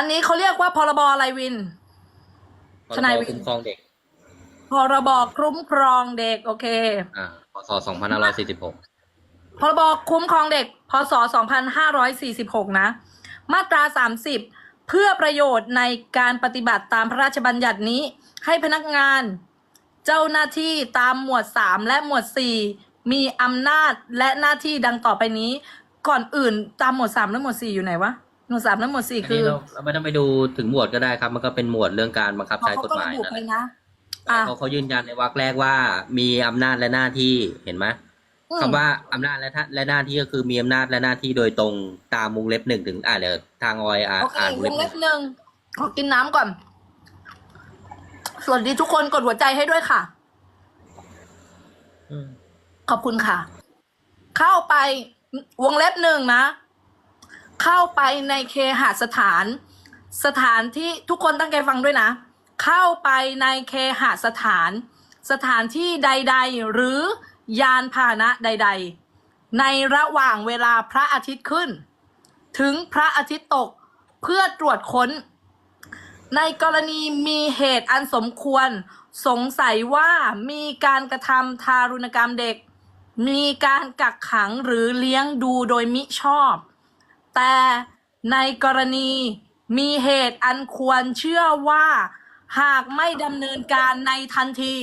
อันนี้เขาเรียกว่าพรบอะไรวินพทรนายบวิน คุ้มครองเด็ก พรบคุ้มครองเด็ก โอเค อ่าพศสองพันห้าร้อยสี่สิบหกพรบคุ้มครองเด็ก พศ 2546 นะ มาตรา 30 เพื่อประโยชน์ในการปฏิบัติตามพระราชบัญญัตินี้ ให้พนักงาน เจ้าหน้าที่ตามหมวด 3 และหมวด 4 มีอำนาจและหน้าที่ดังต่อไปนี้ ก่อนอื่นตามหมวด 3 และหมวด 4 อยู่ไหนวะ หมวด3และหมวด4อันคืนี้อเราเราไม่ต้องไปดูถึงหมวดก็ได้ครับ มันก็เป็นหมวดเรื่องการบังคับใช้เขากฎก็หระมายบุนะไปนะ อะ เขาเขายืนยันในวรรคแรกว่ามีอำนาจและหน้าที่เห็นไหมอืมคำว่าอำนาจและท่าและหน้าที่ก็คือมีอำนาจและหน้าที่โดยตรงตามวงเล็บหนึ่งถึงอ่าเดี๋ยวทางออยอ่าโอเคอ่านวงวเล็บงหเล็นึ่บงหนึ่งขอกินน้ำก่อน สวัสดีทุกคนกดหัวใจให้ด้วยค่ะ อืมขอบคุณค่ะ เข้าไปวงเล็บหนึ่งนะ เข้าไปในเคหสถาน สถานที่ทุกคนตั้งใจฟังด้วยนะ เข้าไปในเคหสถาน สถานที่ใด ๆ หรือยานพาหนะใด ๆ ในระหว่างเวลาพระอาทิตย์ขึ้น ถึงพระอาทิตย์ตกเพื่อตรวจค้น ในกรณีมีเหตุอันสมควรสงสัยว่ามีการกระทำทารุณกรรมเด็ก มีการกักขังหรือเลี้ยงดูโดยมิชอบ แต่ในกรณีมีเหตุอันควรเชื่อว่าหากไม่ดำเนินการในทันที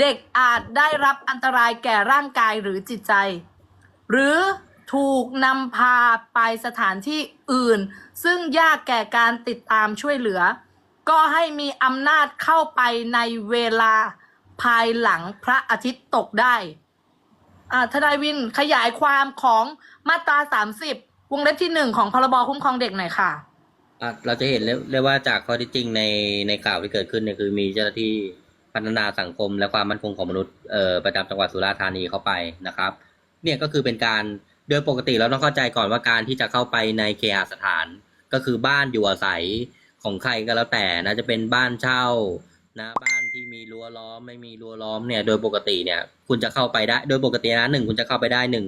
เด็กอาจได้รับอันตรายแก่ร่างกายหรือจิตใจ หรือถูกนำพาไปสถานที่อื่น ซึ่งยากแก่การติดตามช่วยเหลือ ก็ให้มีอำนาจเข้าไปในเวลาภายหลังพระอาทิตย์ตกได้ทนายวินขยายความของมาตรา 30 วงเล็บที่หนึ่งของพรบคุ้มครองเด็กหน่อยค่ะ อะเราจะเห็นเลยเลยว่าจากข้อที่จริงในในข่าวที่เกิดขึ้นเนี่ยคือมีเจ้าหน้าที่พัฒนาสังคมและความมั่นคงของมนุษย์เอ่อประจำจังหวัดสุราษฎร์ธานีเข้าไปนะครับ เนี่ยก็คือเป็นการโดยปกติเราต้องเข้าใจก่อนว่าการที่จะเข้าไปในเคหสถาน ก็คือบ้านอยู่อาศัยของใครก็แล้วแต่นะจะเป็นบ้านเช่านะบ้านที่มีรั้วล้อมไม่มีรั้วล้อมเนี่ยโดยปกติเนี่ยคุณจะเข้าไปได้ โดยปกตินะหนึ่งคุณจะเข้าไปได้หนึ่ง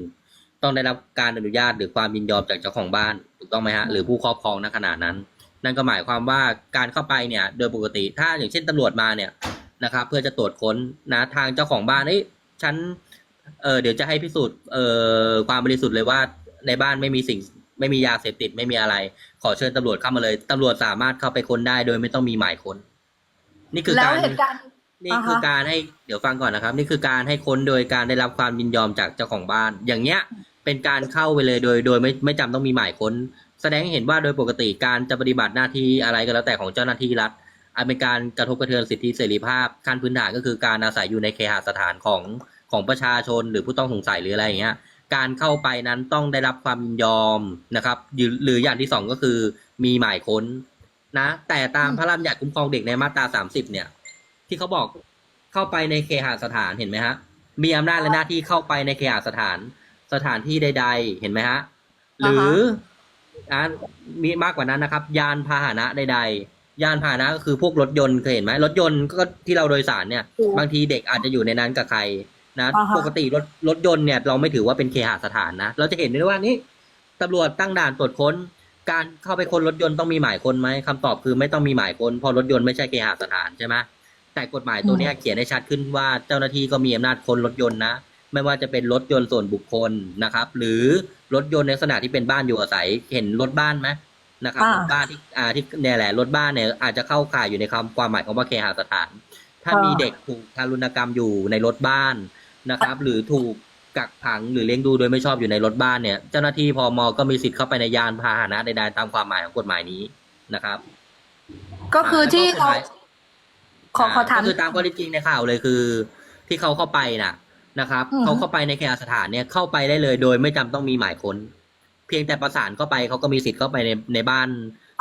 ต้องได้รับการอนุญาตหรือความยินยอมจากเจ้าของบ้านถูกต้องไหมฮะหรือผู้ครอบครองณขณะนั้น นั่นก็หมายความว่าการเข้าไปเนี่ย โดยปกติถ้าอย่างเช่นตำรวจมาเนี่ยนะครับ เพื่อจะตรวจค้นนะทางเจ้าของบ้านเอ้ยฉันเออเดี๋ยวจะให้พิสูจน์เอ่อความบริสุทธิ์เลยว่าในบ้านไม่มีสิ่งไม่มียาเสพติดไม่มีอะไร ขอเชิญตำรวจเข้ามาเลยตำรวจสามารถเข้าไปค้นได้โดยไม่ต้องมีหมายค้น นี่คือแล้วการเหตุการณ์นี่คืออ่าฮะการให้เดี๋ยวฟังก่อนนะครับ นี่คือการให้ค้นโดยการได้รับความยินยอมจากเจ้าของบ้าน อย่างเงี้ย เป็นการเข้าไปเลยโดย โดยไม่ไม่จำต้องมีหมายค้น แสดงให้เห็นว่าโดยปกติการจะปฏิบัติหน้าที่อะไรก็แล้วแต่ของเจ้าหน้าที่รัฐอาจเป็นการกระทบกระเทือนสิทธิเสรีภาพขั้นพื้นฐานก็คือการอาศัยอยู่ในเคหสถานของของประชาชนหรือผู้ต้องสงสัยหรืออะไรอย่างเงี้ยการเข้าไปนั้นต้องได้รับความยินยอมนะครับ หรือหรืออย่างที่สองก็คือมีหมายค้นนะ แต่ตามพระราชบัญญัติคุ้มครองเด็กในมาตราสามสิบเนี่ย ที่เขาบอกเข้าไปในเคหสถานเห็นไหมฮะมีอำนาจและหน้าที่เข้าไปในเคหสถาน สถานที่ใด ๆ เห็นไหมฮะ หรืออ่ามีมากกว่านั้นนะครับ ยานพาหนะใด ๆ ยานพาหนะก็คือพวกรถยนต์เคยเห็นไหมรถยนต์ก็ที่เราโดยสารเนี่ยถูกบางทีเด็กอาจจะอยู่ในนั้นกับใครนะอ่าฮะปกติรถรถยนต์เนี่ยเราไม่ถือว่าเป็นเคหสถานนะ เราจะเห็นได้ว่านี่ตำรวจตั้งด่านตรวจค้น การเข้าไปค้นรถยนต์ต้องมีหมายค้นไหมคำตอบคือไม่ต้องมีหมายค้นเพราะรถยนต์ไม่ใช่เคหสถานใช่ไหมแต่กฎหมายตัวเนี้ยเขียนให้ชัดขึ้นว่าเจ้าหน้าที่ก็มีอำนาจค้นรถยนต์นะ ไม่ว่าจะเป็นรถยนต์ส่วนบุคคลนะครับ หรือรถยนต์ในลักษณะที่เป็นบ้านอยู่อาศัยเห็นรถบ้านไหมนะครับอ่ารถบ้านที่อ่าที่เนี่ยแหละรถบ้านเนี่ยอาจจะเข้าข่ายอยู่ในคำความหมายของว่าเคหสถาน ถ้าอ่ามีมีเด็กถูกทารุณกรรมอยู่ในรถบ้านนะครับ หรือถูกกักขังหรือเลี้ยงดูโดยไม่ชอบอยู่ในรถบ้านเนี่ย เจ้าหน้าที่พมก็มีสิทธิ์เข้าไปในยานพาหนะใดๆตามความหมายของกฎหมายนี้นะครับ ก็คือที่เราขอขอถามก็คือตามข้อเท็จจริงในข่าวเลยคือ ที่เขาเข้าไปน่ะ นะครับอือฮึเขาเข้าไปในเคหสถานเนี่ยเข้าไปได้เลยโดยไม่จำต้องมีหมายค้น เพียงแต่ประสานเข้าไปเขาก็มีสิทธิ์เข้าไปในในบ้าน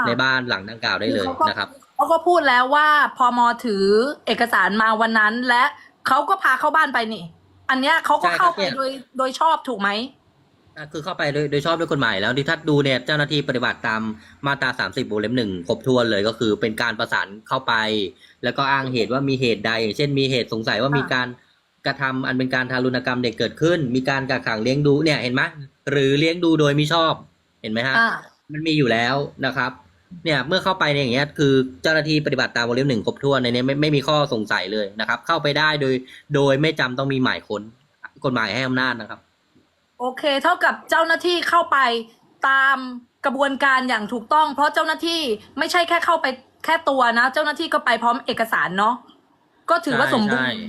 ในบ้านหลังดังกล่าวได้เลยนะครับเขาก็พูดแล้วว่าพอมอถือเอกสารมาวันนั้นและเขาก็พาเข้าบ้านไปนี่ อันเนี้ยเขาก็ใช่ครับเข้าไปเนี่ยโดยโดยชอบถูกไหมอะคือเข้าไปโดยโดยชอบด้วยกฎหมายแล้วที่ถ้าดูเนี่ยเจ้าหน้าที่ปฏิบัติตามมาตรา 30วงเล็บหนึ่งครบถ้วนเลยก็คือเป็นการประสานเข้าไป แล้วก็อ้างเหตุว่ามีเหตุใดอย่างเช่นมีเหตุสงสัยว่าอ่ามีมีการ กระทำอันเป็นการทารุณกรรมเด็กเกิดขึ้น มีการกักขังเลี้ยงดูเนี่ยเห็นไหมหรือเลี้ยงดูโดยมิชอบเห็นไหมฮะอ่ามันมีอยู่แล้วนะครับ เนี่ยเมื่อเข้าไปในอย่างเงี้ยคือเจ้าหน้าที่ปฏิบัติตามวงเล็บหนึ่งครบถ้วนในเนี้ยไม่ไม่มีข้อสงสัยเลยนะครับ เข้าไปได้โดยโดยไม่จำต้องมีหมายค้นกฎหมายให้อำนาจนะครับ โอเค เท่ากับเจ้าหน้าที่เข้าไปตามกระบวนการอย่างถูกต้อง เพราะเจ้าหน้าที่ไม่ใช่แค่เข้าไปแค่ตัวนะ เจ้าหน้าที่ก็ไปพร้อมเอกสารเนาะก็ถือว่าสมบูรใช่ณ์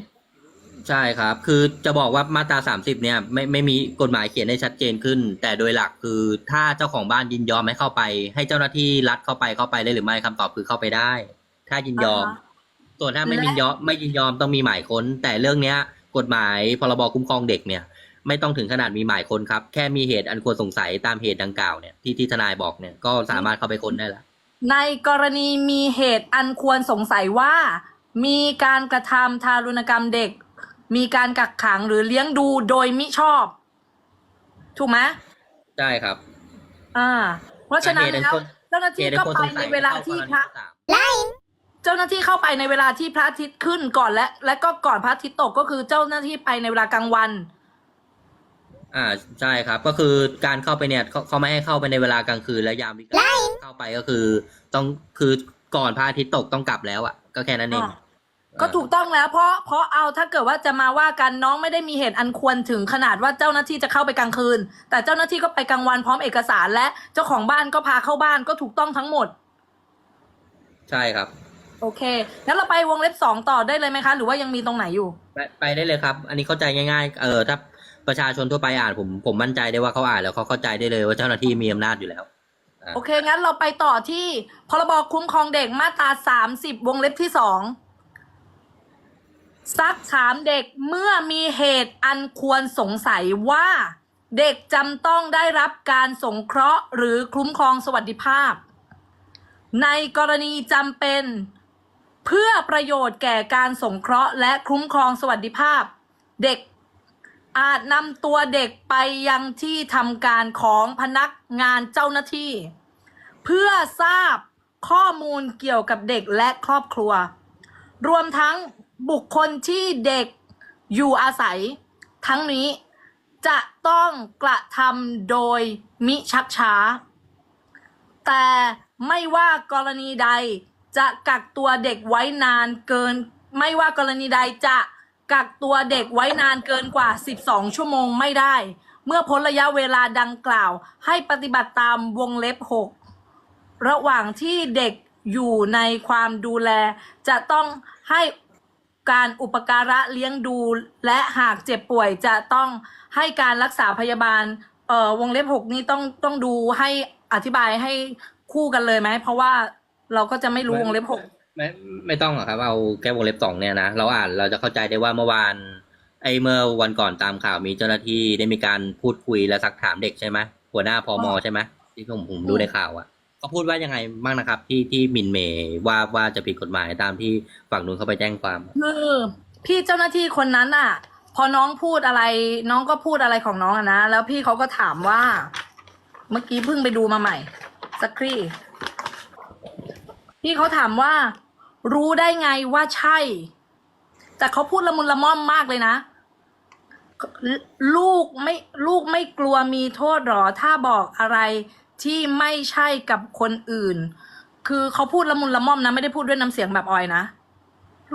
ใช่ครับ คือจะบอกว่ามาตราสามสิบเนี่ยไม่ไม่มีกฎหมายเขียนให้ชัดเจนขึ้น แต่โดยหลักคือถ้าเจ้าของบ้านยินยอมให้เข้าไป ให้เจ้าหน้าที่รัฐเข้าไปเข้าไปได้หรือไม่คำตอบคือเข้าไปได้ ถ้ายินยอมอ่าฮะส่วนถ้าไม่และยินยอมไม่ยินยอมต้องมีหมายค้น แต่เรื่องเนี้ย กฎหมายพรบคุ้มครองเด็กเนี่ย ไม่ต้องถึงขนาดมีหมายค้นครับ แค่มีเหตุอันควรสงสัยตามเหตุดังกล่าวเนี่ยที่ที่ทนายบอกเนี่ยก็สามารถเข้าไปค้นได้แล้วในกรณีมีเหตุอันควรสงสัยว่ามีการกระทำทารุณกรรมเด็ก มีการกักขังหรือเลี้ยงดูโดยมิชอบ ถูกไหมได้ครับ อ่า เพราะฉะนั้นเหตุอันแล้วควรเจ้าหน้าเหที่ตุอันก็ควรไปสงในสัยเวลาที่พระเข้ากรณีสามเจ้าหน้าที่เข้าไปในเวลาที่พระอาทิตย์ขึ้นก่อนและ และก็ก่อนพระอาทิตย์ตกก็คือเจ้าหน้าที่ไปในเวลากลางวัน อ่าใช่ครับ ก็คือการเข้าไปเนี่ยเขาเขาไม่ให้เข้าไปในเวลากลางคืนและยามวิกาลเข้าไปก็คือ ต้องคือก่อนพระอาทิตย์ตกต้องกลับแล้วอะ ก็แค่นั้นเองอ่า ก็ถูกต้องแล้วเพราะเพราะเอาถ้าเกิดว่าจะมาว่ากันน้องไม่ได้มีเหตุอันควรถึงขนาดว่าเจ้าหน้าที่จะเข้าไปกลางคืน แต่เจ้าหน้าที่ก็ไปกลางวันพร้อมเอกสารและเจ้าของบ้านก็พาเข้าบ้านก็ถูกต้องทั้งหมด ใช่ครับ โอเคงั้นเราไปวงเล็บสองต่อได้เลยไหมคะ หรือว่ายังมีตรงไหนอยู่ ไปไปได้เลยครับ อันนี้เข้าใจง่ายๆ เออถ้าประชาชนทั่วไปอ่านผมผมมั่นใจได้ว่าเขาอ่านแล้วเขาเข้าใจได้เลยว่าเจ้าหน้าที่มีอำนาจอยู่แล้ว โอเคงั้นเราไปต่อที่พรบคุ้มครองเด็กมาตราสามสิบวงเล็บที่สอง ซักถามเด็กเมื่อมีเหตุอันควรสงสัยว่า เด็กจำต้องได้รับการสงเคราะห์หรือคุ้มครองสวัสดิภาพ ในกรณีจำเป็น เพื่อประโยชน์แก่การสงเคราะห์และคุ้มครองสวัสดิภาพ เด็กอาจนำตัวเด็กไปยังที่ทำการของพนักงานเจ้าหน้าที่ เพื่อทราบข้อมูลเกี่ยวกับเด็กและครอบครัว รวมทั้ง บุคคลที่เด็กอยู่อาศัย ทั้งนี้จะต้องกระทำโดยมิชักช้า แต่ไม่ว่ากรณีใดจะกักตัวเด็กไว้นานเกิน ไม่ว่ากรณีใดจะกักตัวเด็กไว้นานเกินกว่า 12 ชั่วโมงไม่ได้ เมื่อพ้นระยะเวลาดังกล่าว ให้ปฏิบัติตามวงเล็บ 6 ระหว่างที่เด็กอยู่ในความดูแล จะต้องให้ การอุปการะเลี้ยงดูและหากเจ็บป่วยจะต้องให้การรักษาพยาบาลเอ่อวงเล็บหกนี้ต้องต้องดูให้อธิบายให้คู่กันเลยไหม เพราะว่าเราก็จะไม่รู้วงเล็บหกไม่ไม่ต้องหรอกครับ เอาแค่วงเล็บสองเนี่ยนะเราอ่านเราจะเข้าใจได้ว่าเมื่อวาน ไอ้เมื่อวันก่อนตามข่าวมีเจ้าหน้าที่ได้มีการพูดคุยและซักถามเด็กใช่ไหมหัวหน้าพมอ่าใช่ไหมที่ผมผมดูในข่าวอะ เขาพูดว่ายังไงบ้างนะครับ ที่ที่หมินเหมว่าว่าจะผิดกฎหมายตามที่ฝั่งนู้นเขาไปแจ้งความ คือพี่เจ้าหน้าที่คนนั้นอะ พอน้องพูดอะไร น้องก็พูดอะไรของน้องอะนะ แล้วพี่เขาก็ถามว่า เมื่อกี้เพิ่งไปดูมาใหม่ สักครี่ พี่เขาถามว่า รู้ได้ไงว่าใช่ แต่เขาพูดละมุนละม่อมมากเลยนะลูกไม่ลูกไม่กลัวมีโทษหรอ ถ้าบอกอะไร ที่ไม่ใช่กับคนอื่น คือเขาพูดละมุนละม่อมนะ ไม่ได้พูดด้วยน้ำเสียงแบบออยนะ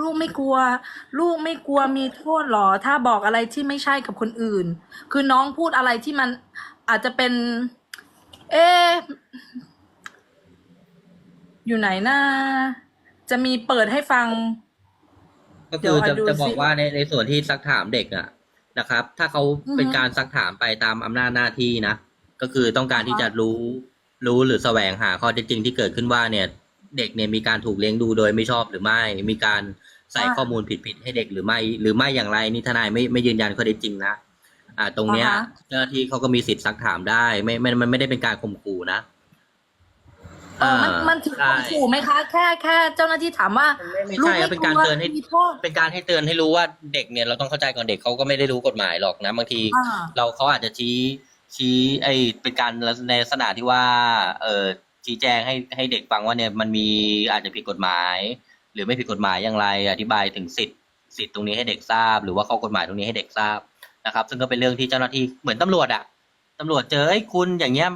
ลูกไม่กลัว ลูกไม่กลัวมีโทษหรอ ถ้าบอกอะไรที่ไม่ใช่กับคนอื่น คือน้องพูดอะไรที่มันอาจจะเป็น เอะอยู่ไหนนะจะมีเปิดให้ฟัง ก็เดี๋คืยวอจะอะดูจะบอกสิ ว่าในในส่วนที่ซักถามเด็กอะนะครับ ถ้าเขาอือฮึเป็นการซักถามไปตามอำนาจหน้าที่นะ ก็คือต้องการที่จะรู้รู้หรือแสวงหาข้อเท็จจริงที่เกิดขึ้นว่าเนี่ย เด็กเนี่ยมีการถูกเลี้ยงดูโดยไม่ชอบหรือไม่ มีการใส่ข้อมูลผิดๆให้เด็กหรือไม่ หรือไม่อย่างไรนี่ทนายไม่ไม่ยืนยันข้อเท็จจริงนะอ่า ตรงเนี้ยอ่าฮะเจ้าหน้าที่เขาก็มีสิทธิ์ซักถามได้ ไม่ไม่มันไม่ได้เป็นการข่มขู่นะเออมันมันถือข่มขู่ไหมคะ แค่แค่เจ้าหน้าที่ถามว่าไม่ไม่ลูใช่กครับไม่เป็นกการลัวเตือนให้มีโทษเป็นการให้เตือนให้รู้ว่าเด็กเนี่ยเราต้องเข้าใจก่อนเด็กเขาก็ไม่ได้รู้กฎหมายหรอกนะบางทีอ่าเราเขาอาจจะชี้ ชี้ไอ้เป็นการในลักษณะที่ว่า เออชี้แจงให้ให้เด็กฟังว่าเนี่ยมันมีอาจจะผิดกฎหมาย หรือไม่ผิดกฎหมายอย่างไร อธิบายถึงสิทธิสิทธิ์ตรงนี้ให้เด็กทราบ หรือว่าข้อกฎหมายตรงนี้ให้เด็กทราบนะครับ ซึ่งก็เป็นเรื่องที่เจ้าหน้าที่เหมือนตำรวจอะตำรวจเจอไอ้คุณอย่างเงี้ย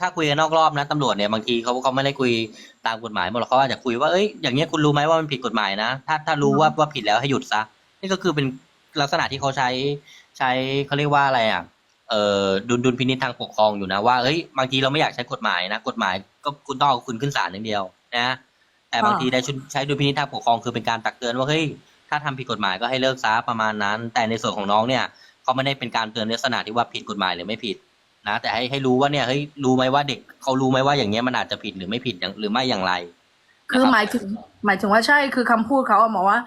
ถ้าคุยกันนอกรอบนะตำรวจเนี่ยบางทีเขาเขาไม่ได้คุยตามกฎหมายหมดหรอกเขาอาจจะคุยว่าเอ้ยอย่างเงี้ยคุณรู้ไหมว่ามันผิดกฎหมายนะ ถ้าถ้ารู้ว่าว่าผิดแล้วให้หยุดซะนี่ก็คือเป็นลักษณะที่เขาใช้ใช้เขาเรียกว่าอะไรอะเอ่อ ดุลดุลพินิจทางปกครองอยู่นะว่าเอ้ยบางทีเราไม่อยากใช้กฎหมายนะกฎหมายก็คุณต้องเอาคุณขึ้นศาลอย่างเดียวนะแต่บางทีได้ชุดใช้ดุลพินิจทางปกครองคือเป็นการตักเตือนว่าเฮ้ยถ้าทำผิดกฎหมายก็ให้เลิกซะประมาณนั้น แต่ในส่วนของน้องเนี่ยเขาไม่ได้เป็นการเตือนในลักษณะที่ว่าผิดกฎหมายหรือไม่ผิดนะแต่ให้ให้รู้ว่าเนี่ยเฮ้ยรู้ไหมว่าเด็กเขารู้ไหมว่าอย่างเงี้ยมันอาจจะผิดหรือไม่ผิดอย่างหรือไม่อย่างไร คือหมายถึงหมายถึงว่าใช่คือคำพูดเขาอะบอกว่า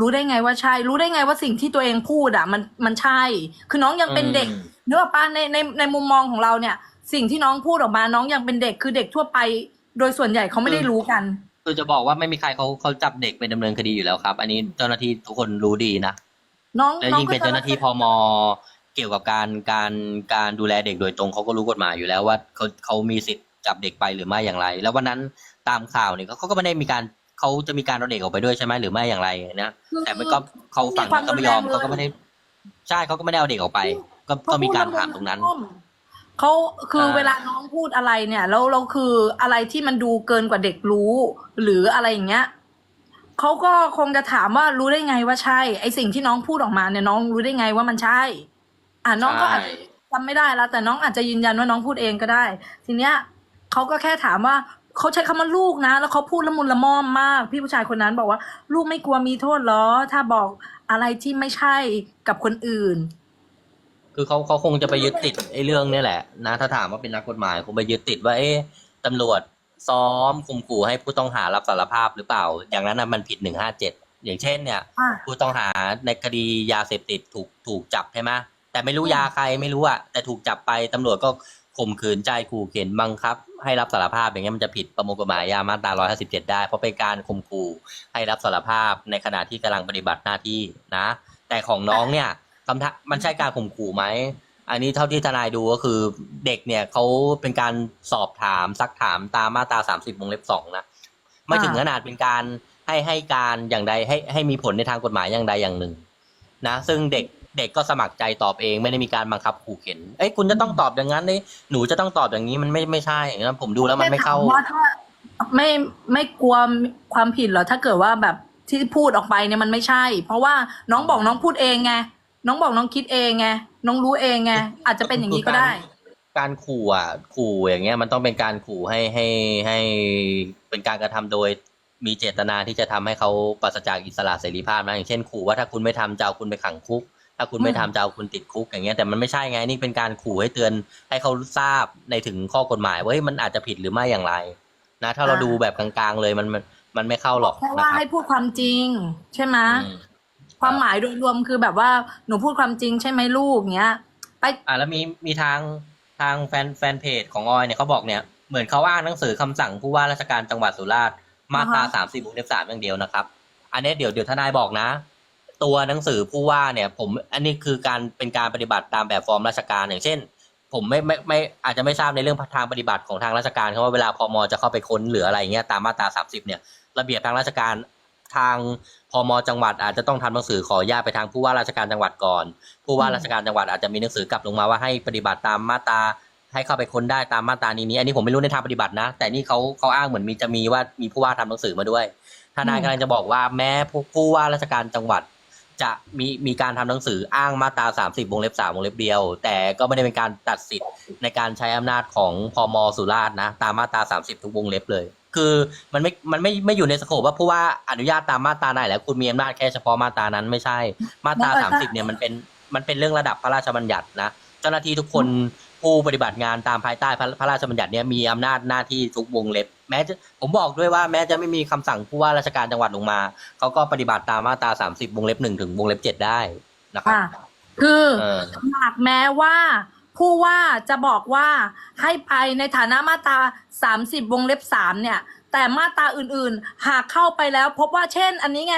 รู้ได้ไงว่าใช่ รู้ได้ไงว่าสิ่งที่ตัวเองพูดอะมันมันใช่ คือน้องยังเป็นเด็กอืม เนื้ออกป้าในในในมุมมองของเราเนี่ย สิ่งที่น้องพูดออกมาน้องยังเป็นเด็กคือเด็กทั่วไป โดยส่วนใหญ่เขาไม่ได้รู้กัน คือจะบอกว่าไม่มีใครเขาเขาจับเด็กไปดำเนินคดีอยู่แล้วครับ อันนี้เจ้าหน้าที่ทุกคนรู้ดีนะน้องและน้องยิ่งเป็นเจ้าหน้าที่พมเกี่ยวกับการการการดูแลเด็กโดยตรงเขาก็รู้กฎหมายอยู่แล้วว่าเขาเขามีสิทธิ์จับเด็กไปหรือไม่อย่างไร แล้ววันนั้นตามข่าวเนี่ยเขาเขาก็ไม่ได้มีการเขาจะมีการเอาเด็กออกไปด้วยใช่ไหมหรือไม่อย่างไรนะคือแต่มันก็เขาฝั่งนั้นก็ไม่ยอมเขาก็ไม่ได้ใช่เขาก็ไม่ได้เอาเด็กออกไป ก็ก็มีการถามตรงนั้น เขาคือใช่เวลาน้องพูดอะไรเนี่ยแล้วเราคืออะไรที่มันดูเกินกว่าเด็กรู้ หรืออะไรอย่างเงี้ยเขาก็คงจะถามว่ารู้ได้ไงว่าใช่ ไอสิ่งที่น้องพูดออกมาเนี่ยน้องรู้ได้ไงว่ามันใช่ อ่าน้องก็อาจจะใช่จำไม่ได้แล้วแต่น้องอาจจะยืนยันว่าน้องพูดเองก็ได้ ทีเนี้ยเขาก็แค่ถามว่าเขาใช้คำว่าลูกนะ แล้วเขาพูดละมุนละม่อมมาก พี่ผู้ชายคนนั้นบอกว่า ลูกไม่กลัวมีโทษเหรอ ถ้าบอกอะไรที่ไม่ใช่กับคนอื่น คือเขาเขาคงจะไปยึดติดไอ้เรื่องเนี้แหละนะถ้าถามว่าเป็นนักกฎหมายคงไปยึดติดว่าเอ๊ะตำรวจซ้อมข่มขู่ให้ผู้ต้องหารับสารภาพหรือเปล่า อย่างนั้นนะมันผิดหนึ่งห้าเจ็ดอย่างเช่นเนี่ยอะผู้ต้องหาในคดียาเสพติดถูกถูกจับใช่ไหมแต่ไม่รู้อืมยาใครไม่รู้อะแต่ถูกจับไปตำรวจก็ข่มขืนใจขู่เข็นบังคับ ให้รับสารภาพอย่างเงี้ยมันจะผิดประมวลกฎหมายยามาตรา157 ได้ เพราะเป็นการข่มขู่ให้รับสารภาพในขณะที่กำลังปฏิบัติหน้าที่นะ แต่ของน้องเนี่ย คำถามมันใช่การข่มขู่ไหม อันนี้เท่าที่ทนายดูก็คือเด็กเนี่ยเขาเป็นการสอบถามซักถามตามมาตรา30วงเล็บสองนะไม่ถึงขนาดเป็นการให้ให้การอย่างใดให้ให้มีผลในทางกฎหมายอย่างใดอย่างหนึ่ง นะ ซึ่งเด็กเด็กก็สมัครใจตอบเองไม่ได้มีการบังคับขู่เข็นเอ้ยคุณจะต้องตอบอย่างนั้นเลยหนูจะต้องตอบอย่างนี้มันไม่ไม่ใช่นะผมดูแล้วมันไม่เข้าแค่ถว่าถ้าไม่ไม่กลัวความผิดเหรอถ้าเกิดว่าแบบที่พูดออกไปเนี่ยมันไม่ใช่ เพราะว่าน้องบอกน้องพูดเองไง น้องบอกน้องคิดเองไงน้องรู้เองไงอาจจะเป็นอย่างนี้ก็ได้ การขู่อะขู่อย่างเงี้ยมันต้องเป็นการขู่ให้ให้ให้เป็นการกระทำโดยมีเจตนาที่จะทำให้เขาปราศจากอิสระเสรีภาพนะอย่างเช่นขู่ว่าถ้าคุณไม่ทำจะเอาคุณไปขังคุก ถ้าคุณไม่ทำจะเอาคุณติดคุกอย่างเงี้ยแต่มันไม่ใช่ไงนี่เป็นการขู่ให้เตือนให้เขาทราบในถึงข้อกฎหมายว่าเฮ้ยมันอาจจะผิดหรือไม่อย่างไร นะ ถ้าเราอ่าดูแบบกลางๆเลยมันมันมันไม่เข้าหรอกแค่นะว่าครับให้พูดความจริง ใช่ไหมอืม ความหมายโดยรวมคือแบบว่าหนูพูดความจริงใช่ไหมลูกเงี้ย ไปอ่าแล้วมีมีทางทางแฟนแฟนเพจของออยเนี่ยเขาบอกเนี่ยเหมือนเขาอ้างหนังสือคำสั่งผู้ว่าราชการจังหวัดสุราษฎร์มาตราอ่าฮะสามสิบวงเล็บสามอย่างเดียวนะครับ อันนี้เดี๋ยวเดี๋ยวทนายบอกนะ ตัวหนังสือผู้ว่าเนี่ย ผมอันนี้คือการเป็นการปฏิบัติตามแบบฟอร์มราชการอย่างเช่น ผมไม่ไม่ไม่อาจจะไม่ทราบในเรื่องทางปฏิบัติของทางราชการเขาว่าเวลาพมจะเข้าไปค้นหรืออะไรเงี้ยตามมาตราสามสิบเนี่ยระเบียบทางราชการ ทางพมจังหวัดอาจจะต้องทำหนังสือขออนุญาตไปทางผู้ว่าราชการจังหวัดก่อน ผู้ว่าราชการจังหวัดอาจจะมีหนังสือกลับลงมาว่าให้ปฏิบัติตามมาตราให้เข้าไปค้นได้ตามมาตรานี้นี้ อันนี้ผมไม่รู้ในทางปฏิบัตินะ แต่นี่เขาเขาอ้างเหมือนมีจะมีว่ามีผู้ว่าทำหนังสือมาด้วยทนายกำลังจะบอกว่าแม้ผู้ว่าราชการจังหวัด จะมีมีการทำหนังสืออ้างมาตราสามสิบวงเล็บสามวงเล็บเดียว แต่ก็ไม่ได้เป็นการตัดสิทธิ์ในการใช้อำนาจของพมสุราษฎร์นะ ตามมาตราสามสิบทุกวงเล็บเลย คือมันไม่มันไม่ไม่อยู่ในสโคปว่าผู้ว่าอนุญาตตามมาตราไหนแล้วคุณมีอำนาจแค่เฉพาะมาตรานั้นไม่ใช่ มาตราแล้วแต่สามสิบเนี่ยมันเป็นมันเป็นเรื่องระดับพระราชบัญญัตินะเจ้าหน้าที่ทุกคนผู้ปฏิบัติงานตามภายใต้พระพระราชบัญญัติเนี่ยมีอำนาจหน้าที่ทุกวงเล็บ แม้จะผมบอกด้วยว่าแม้จะไม่มีคำสั่งผู้ว่าราชการจังหวัดลงมาเขาก็ปฏิบัติตามมาตราสามสิบวงเล็บหนึ่งถึงวงเล็บเจ็ดได้นะครับอะคือเออหากแม้ว่า ผู้ว่าจะบอกว่าให้ไปในฐานะมาตรา 30 วงเล็บ 3 เนี่ย แต่มาตราอื่นๆ หากเข้าไปแล้วพบว่าเช่น อันนี้ไง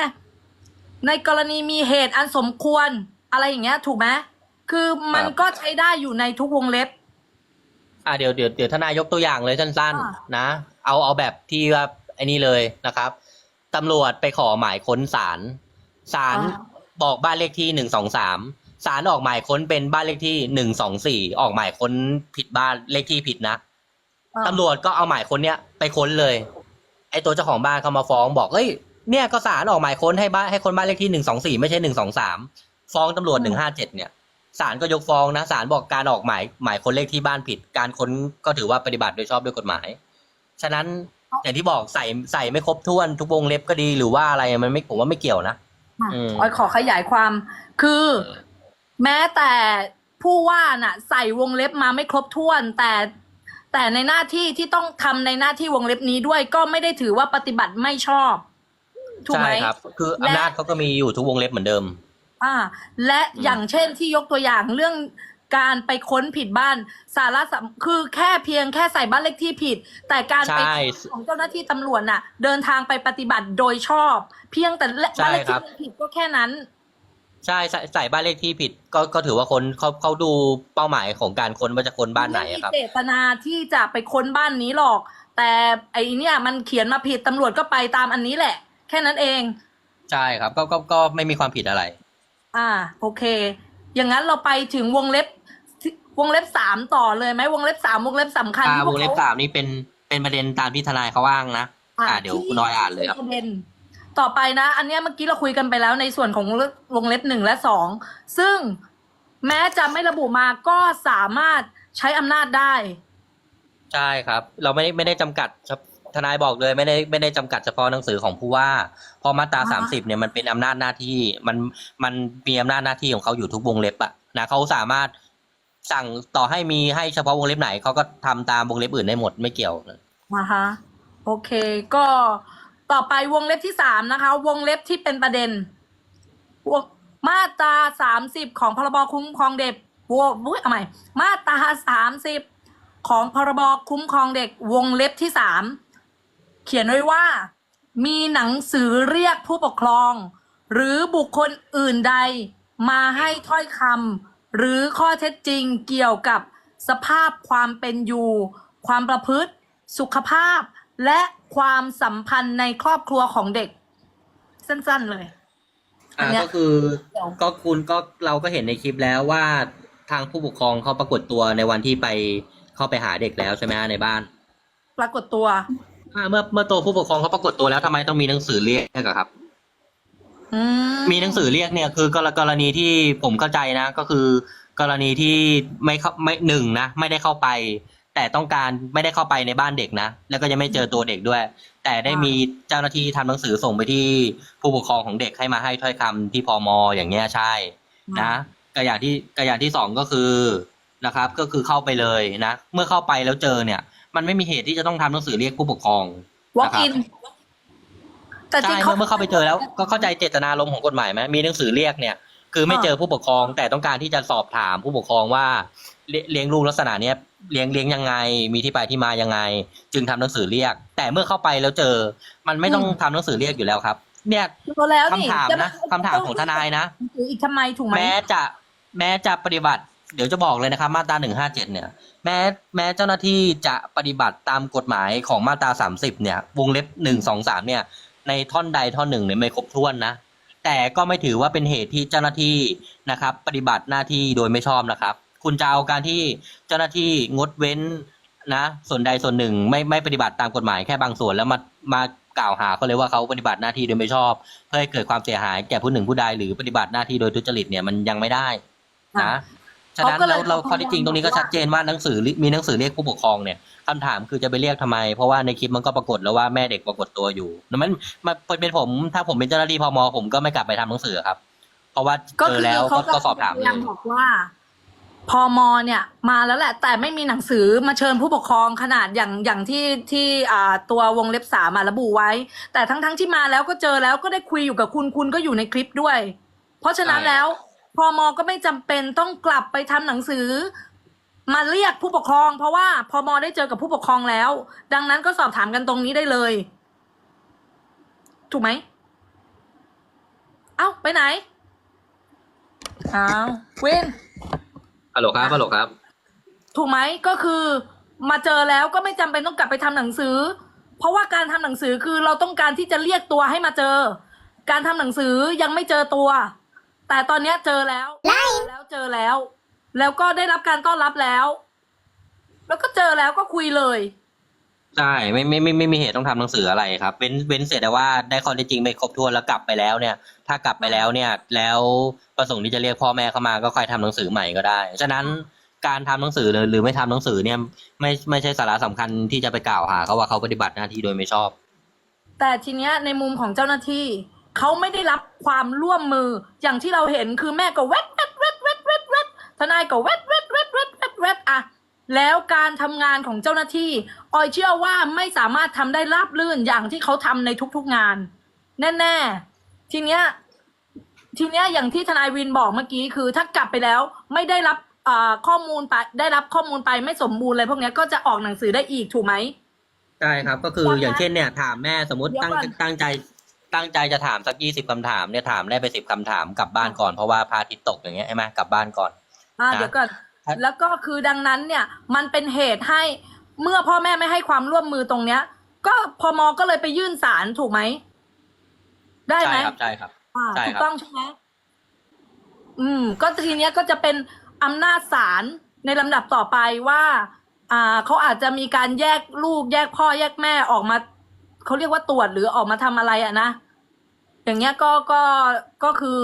ในกรณีมีเหตุอันสมควรอะไรอย่างเงี้ย ถูกไหมคือมันครับก็ใช้ได้อยู่ในทุกวงเล็บ อ่าเดี๋ยวเดี๋ยวเดี๋ยวทนายยกตัวอย่างเลยสั้นอ่าๆนะ เอาเอาแบบที่ว่าไอ้นี่เลยนะครับตำรวจไปขอหมายค้นศาลศาลบอกบ้านเลขที่หนึ่งสองสาม ศาลออกหมายค้นเป็นบ้านเลขที่หนึ่งสองสี่ออกหมายค้นผิดบ้านเลขที่ผิดนะอ่า ตำรวจก็เอาหมายค้นเนี้ยไปค้นเลย ไอ้ตัวเจ้าของบ้านเขามาฟ้องบอกเอ้ยเนี่ยก็ศาลออกหมายค้นให้บ้านให้คนบ้านเลขที่หนึ่งสองสี่ไม่ใช่หนึ่งสองสามฟ้องตำรวจหนึ่งห้าเจ็ดเนี่ยศาลก็ยกฟ้องนะศาลบอกการออกหมายหมายค้นเลขที่บ้านผิด การค้นก็ถือว่าปฏิบัติโดยชอบด้วยกฎหมาย ฉะนั้นอย่างที่บอกใส่ใส่ไม่ครบถ้วนทุกวงเล็บก็ดีหรือว่าอะไรมันไม่ผมว่าไม่เกี่ยวนะอะอืม ออยขอขยายความ คือ แม้แต่ผู้ว่าน่ะ ใส่วงเล็บมาไม่ครบถ้วน แต่แต่ในหน้าที่ที่ต้องทำในหน้าที่วงเล็บนี้ด้วยก็ไม่ได้ถือว่าปฏิบัติไม่ชอบ ถูกไหมใช่ครับ คืออำนาจเขาก็มีอยู่ทุกวงเล็บเหมือนเดิม อ่าและอย่างเช่นที่ยกตัวอย่างเรื่องการไปค้นผิดบ้านสาระสำคือแค่เพียงแค่ใส่บ้านเลขที่ผิด แต่การไปใช่ ของเจ้าหน้าที่ตำรวจน่ะ เดินทางไปปฏิบัติโดยชอบ เพียงแต่เลใช่บ้านเลขครัที่บ ผิดก็แค่นั้น ใช่ใส่ใส่บ้านเลขที่ผิดก็ก็ถือว่าคนเขาเขาดูเป้าหมายของการค้นว่าจะค้นบ้านไหนอะครับม่มีเจตนาที่จะไปค้นบ้านนี้หรอก แต่ไอเนี่ยมันเขียนมาผิดตำรวจก็ไปตามอันนี้แหละ แค่นั้นเอง ใช่ครับก็ก็ก็ไม่มีความผิดอะไร อ่า โอเค อย่างนั้นเราไปถึงวงเล็บวงเล็บสามต่อเลยไหมวงเล็บสามวงเล็บสำคัญอ่าที่พววงกเล็บเขา สามนี่เป็นเป็นประเด็นตามที่ทนายเขาอ้างนะ อ่าเดี๋ยวคุณน้อยอ่านเลยครับ ประเด็น ต่อไปนะ อันเนี้ยเมื่อกี้เราคุยกันไปแล้วในส่วนของวงเล็บหนึ่งและสองซึ่งแม้จะไม่ระบุมาก็สามารถใช้อำนาจได้ ใช่ครับ เราไม่ได้ไม่ได้จำกัดเฉพทนายบอกเลยไม่ได้ไม่ได้จำกัดเฉพาะหนังสือของผู้ว่าเพอมาตราอ่าสามสิบเนี่ยมันเป็นอำนาจหน้าที่มันมันมีอำนาจหน้าที่ของเขาอยู่ทุกวงเล็บอะนะเขาสามารถสั่งต่อให้มีให้เฉพาะวงเล็บไหนเขาก็ทำตามวงเล็บอื่นได้หมดไม่เกี่ยวนะคะโอเคก็ ต่อไปวงเล็บที่สามนะคะ วงเล็บที่เป็นประเด็นวงมาตราสามสิบของพรบคุ้มครองเด็กวงอุ๊ยเอาใหม่มาตราสามสิบของพรบคุ้มครองเด็ก วงเล็บที่สามเขียนไว้ว่า มีหนังสือเรียกผู้ปกครอง หรือบุคคลอื่นใด มาให้ถ้อยคำหรือข้อเท็จจริงเกี่ยวกับสภาพความเป็นอยู่ ความประพฤติ สุขภาพ และ ความสัมพันธ์ในครอบครัวของเด็ก สั้นๆเลย อัอ่านเนี้ย ก็คือเดี๋ยวก็คุณก็เราก็เห็นในคลิปแล้วว่าทางผู้ปกครองเขาปรากฏตัวในวันที่ไปเข้าไปหาเด็กแล้วใช่ไหมฮะในบ้านปรากฏตัว อ่าเมื่อเมื่อตัวผู้ปกครองเขาปรากฏตัวแล้วทำไมต้องมีหนังสือเรียกอะครับ อืมมีหนังสือเรียกเนี่ยคือกรกรณีที่ผมเข้าใจนะ ก็คือ กรณีที่ไม่เข้าไม่หนึ่งนะไม่ได้เข้าไป แต่ต้องการไม่ได้เข้าไปในบ้านเด็กนะ แล้วก็ยังไม่เจอตัวเด็กด้วย แต่ได้มีเจ้าหน้าที่ทำหนังสือส่งไปที่ผู้ปกครองของเด็กให้มาให้ถ้อยคำที่พมอย่างเงี้ยใช่นะก็อย่างที่ก็อย่างที่สองก็คือนะครับ ก็คือเข้าไปเลยนะ เมื่อเข้าไปแล้วเจอเนี่ย มันไม่มีเหตุที่จะต้องทำหนังสือเรียกผู้ปกครองวอล์กอินแต่จริใช่งเขาเมื่อเมื่อเข้าไปเจอแล้วก็เข้าใจเจตนารมณ์ของกฎหมายไหมมีหนังสือเรียกเนี่ย คือไม่อ่าเจอผู้ปกครองแต่ต้องการที่จะสอบถามผู้ปกครองว่า เลี้ยเลี้ยงลูกลักษณะเนี้ยเลี้ยงเลี้ยงยังไง มีที่ไปที่มายังไง จึงทำหนังสือเรียก แต่เมื่อเข้าไปแล้วเจอ มันไม่ต้องทำหนังสือเรียกอยู่แล้วครับ เนี่ยตัวแล้วนี่คำถามจะนะคำถามของทนายนะหรืออีกทำไมถูกไหมแม้จะแม้จะปฏิบัติ เดี๋ยวจะบอกเลยนะครับ มาตราหนึ่งห้าเจ็ดเนี่ย แม้แม้เจ้าหน้าที่จะปฏิบัติตามกฎหมายของมาตราสามสิบเนี่ย วงเล็บหนึ่งสองสามเนี่ย ในท่อนใดท่อนหนึ่งเนี่ยไม่ครบถ้วนนะแต่ก็ไม่ถือว่าเป็นเหตุที่เจ้าหน้าที่นะครับ ปฏิบัติหน้าที่โดยไม่ชอบนะครับ คุณจะเอาการที่เจ้าหน้าที่งดเว้นนะ ส่วนใดส่วนหนึ่งไม่ไม่ปฏิบัติตามกฎหมายแค่บางส่วนแล้วมามากล่าวหาเขาเลยว่าเขาปฏิบัติหน้าที่โดยไม่ชอบ เพื่อให้เกิดความเสียหายแก่ผู้หนึ่งผู้ใดหรือปฏิบัติหน้าที่โดยทุจริตเนี่ยมันยังไม่ได้อะนะฉะนั้นเขาก็เลยเราเราเขาข้อที่จริงตรงนี้ก็ชัดเจนว่าหนังสือมีหนังสือเรียกผู้ปกครองเนี่ยคำถามคือจะไปเรียกทำไม เพราะว่าในคลิปมันก็ปรากฏแล้วว่าแม่เด็กปรากฏตัวอยู่ดังนั้นมาเป็นผมถ้าผมเป็นเจ้าหน้าที่พมผมก็ไม่กลับไปทำหนังสือครับ เพราะว่าก็เจอคือแล้วเขาก็ก็สอบถามพเลยายามบอกว่า พมเนี่ยมาแล้วแหละ แต่ไม่มีหนังสือมาเชิญผู้ปกครองขนาดอย่างอย่างที่ที่อ่าตัววงเล็บสามมาระบุไว้ แต่ทั้งทั้งที่มาแล้วก็เจอแล้วก็ได้คุยอยู่กับคุณคุณก็อยู่ในคลิปด้วย เพราะฉะนั้นแล้วพมก็ไม่จำเป็นต้องกลับไปทำหนังสือ มาเรียกผู้ปกครอง เพราะว่าพมได้เจอกับผู้ปกครองแล้ว ดังนั้นก็สอบถามกันตรงนี้ได้เลย ถูกไหมเอ้าไปไหนอ้าวเว้น ฮัลโหลครับฮัลโหลครับ ถูกไหมก็คือมาเจอแล้วก็ไม่จำเป็นต้องกลับไปทำหนังสือ เพราะว่าการทำหนังสือคือเราต้องการที่จะเรียกตัวให้มาเจอ การทำหนังสือยังไม่เจอตัว แต่ตอนเนี้ยเจอแล้วแล้วเจอแล้ว แล้วก็ได้รับการต้อนรับแล้ว แล้วก็เจอแล้วก็คุยเลย ใช่ไม่ไม่ไม่ไม่มีเหตุต้องทำหนังสืออะไรครับ เว้นเว้นเสร็จแต่ว่าได้ข้อเท็จจริงไม่ครบถ้วนแล้วกลับไปแล้วเนี่ย ถ้ากลับไปแล้วเนี่ย แล้วประสงค์ที่จะเรียกพ่อแม่เข้ามาก็ค่อยทำหนังสือใหม่ก็ได้ ฉะนั้นการทำหนังสือหรือหรือไม่ทำหนังสือเนี่ยไม่ไม่ใช่สาระสำคัญที่จะไปกล่าวหาเขาว่าเขาปฏิบัติหน้าที่โดยไม่ชอบ แต่ทีเนี้ยในมุมของเจ้าหน้าที่ เขาไม่ได้รับความร่วมมืออย่างที่เราเห็นคือแม่ก็เวทเวทเวทเวทเวทเวททนายก็เวทเวทเวทเวทเวทเวทอะ แล้วการทำงานของเจ้าหน้าที่ ออยเชื่อว่าไม่สามารถทำได้ราบรื่นอย่างที่เขาทำในทุกๆงาน แน่ๆ ทีเนี้ยทีเนี้ยอย่างที่ทนายวินบอกเมื่อกี้คือ ถ้ากลับไปแล้วไม่ได้รับเอ่อข้อมูลไปได้รับข้อมูลไปไม่สมบูรณ์อะไรพวกเนี้ยก็จะออกหนังสือได้อีกถูกไหมใช่ครับก็คือดังนั้นอย่างเช่นเนี่ยถามแม่สมมติเดี๋ยวตั้งก่อนตั้งใจตั้งใจจะถามสักยี่สิบคำถามเนี่ยถามได้ไปสิบคำถามกลับบ้านก่อนเพราะว่าพระอาทิตย์ตกอย่างเงี้ยใช่ไหมกลับบ้านก่อนอ่านะเดี๋ยวก่อนถ้า แล้วก็คือดังนั้นเนี่ยมันเป็นเหตุให้เมื่อพ่อแม่ไม่ให้ความร่วมมือตรงเนี้ย ก็พมก็เลยไปยื่นศาลถูกไหม ได้ไหมใช่ครับใช่ครับอ่าใช่ถูกครับ ต้องใช่ไหมอืม ก็ทีเนี้ยก็จะเป็นอำนาจศาลในลำดับต่อไปว่า อ่าเขาอาจจะมีการแยกลูก แยกพ่อแยกแม่ออกมาเขาเรียกว่าตรวจหรือออกมาทำอะไรอะนะอย่างเงี้ยก็ก็ก็คือ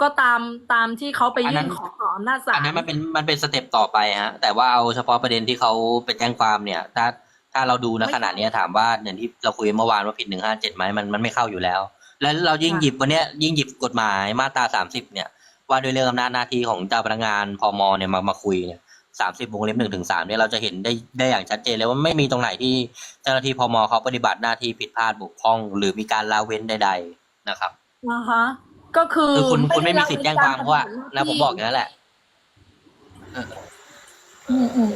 ก็ตามตามที่เขาไปยื่นขอต่ออำนาจศาลอันนั้นมันเป็นมันเป็นสเต็ปต่อไปฮะแต่ว่าเอาเฉพาะประเด็นที่เขาไปแจ้งความเนี่ย ถ้าถ้าเราดูณขณะเนี้ยถามว่าอย่างที่เราคุยเมื่อวานว่าผิดหนึ่งห้าเจ็ดไหมมันมันไม่เข้าอยู่แล้ว แล้วเรายิ่งหยิบวันเนี้ยยิ่งหยิบกฎหมายมาตราสามสิบเนี่ย ว่าด้วยเรื่องอำนาจหน้าที่ของเจ้าพนักงานพมเนี่ยมามาคุยเนี่ยสามสิบวงเล็บหนึ่งถึงสามเนี่ยเราจะเห็นได้ได้อย่างชัดเจนเลยว่าไม่มีตรงไหนที่เจ้าหน้าที่พมเขาปฏิบัติหน้าที่ผิดพลาดบกพร่อง หรือมีการละเว้นใด ๆนะครับอ่าฮะ ก็คือคือคุณคุณด้ไม่มีสิทธิ์แจ้งความเพราะว่าปฏิบัติหแล้วผมบอกอย่างนั้นแหละอืมอืม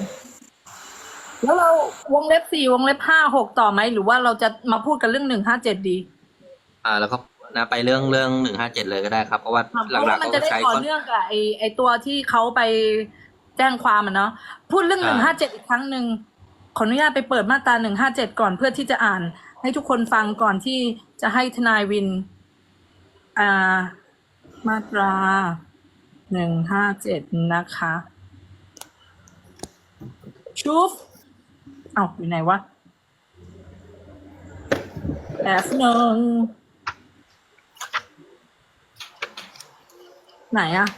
แล้วเราวงเล็บสี่วงเล็บห้าหกต่อไหมหรือว่าเราจะมาพูดกันเรื่องหนึ่งห้าเจ็ดดี อ่า แล้วก็นะไปเรื่องเรื่องหนึ่งห้าเจ็ดเลยก็ได้ครับ เพราะว่าเพหลัราะว่ากๆมันเขาจะก็ได้ใช้ต่อคอนเนื่องกับไอไอตัวที่เขาไปแจ้งความอะเนาะพูดเรื่องหนึ่งห้าเจ็ดอีกครั้งหนึ่งขออนุญาตไปเปิดมาตราหนึ่งห้าเจ็ดก่อนเพื่อที่จะอ่าน ให้ทุกคนฟังก่อนที่จะให้ทนายวิน อามาตราหนึ่งห้าเจ็ดนะคะชุบเอาอยู่ไหนวะแป๊บหนึ่งไหนอะ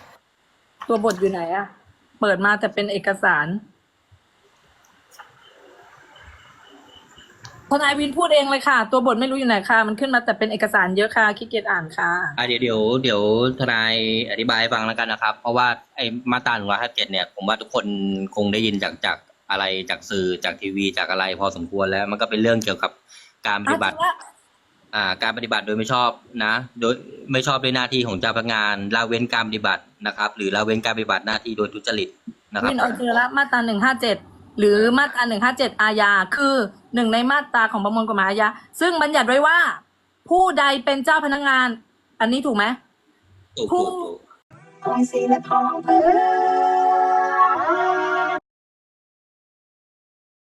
ตัวบทอยู่ไหนอะเปิดมาแต่เป็นเอกสาร ทนายวินพูดเองเลยค่ะ ตัวบทไม่รู้อยู่ไหนค่ะ มันขึ้นมาแต่เป็นเอกสารเยอะค่ะขี้เกียจอ่านค่ะ อ่าเดี๋ยวเดี๋ยวเดี๋ยวทนายอธิบายให้ฟังแล้วกันนะครับ เพราะว่าไอ้มาตราหนึ่งร้อยห้าเจ็ดเนี่ย ผมว่าทุกคนคงได้ยินจากจากอะไรจากสื่อจากทีวีจากอะไรพอสมควรแล้วมันก็เป็นเรื่องเกี่ยวกับการปฏิบัติ อ่า การปฏิบัติโดยไม่ชอบนะ โดยไม่ชอบด้วยหน้าที่ของเจ้าพนักงานละเว้นการปฏิบัตินะครับ หรือละเว้นการปฏิบัติหน้าที่โดยทุจริตนะครับวินเอาเจอแล้วมาตราหนึ่งห้าเจ็ด หรือมาตราหนึ่งห้าเจ็ดอาญาคือหนึ่งในมาตราของประมวลกฎหมายอาญาซึ่งบัญญัติไว้ว่า ผู้ใดเป็นเจ้าพนักงาน อันนี้ถูกไหมถูกผู้ ถูกถูกพล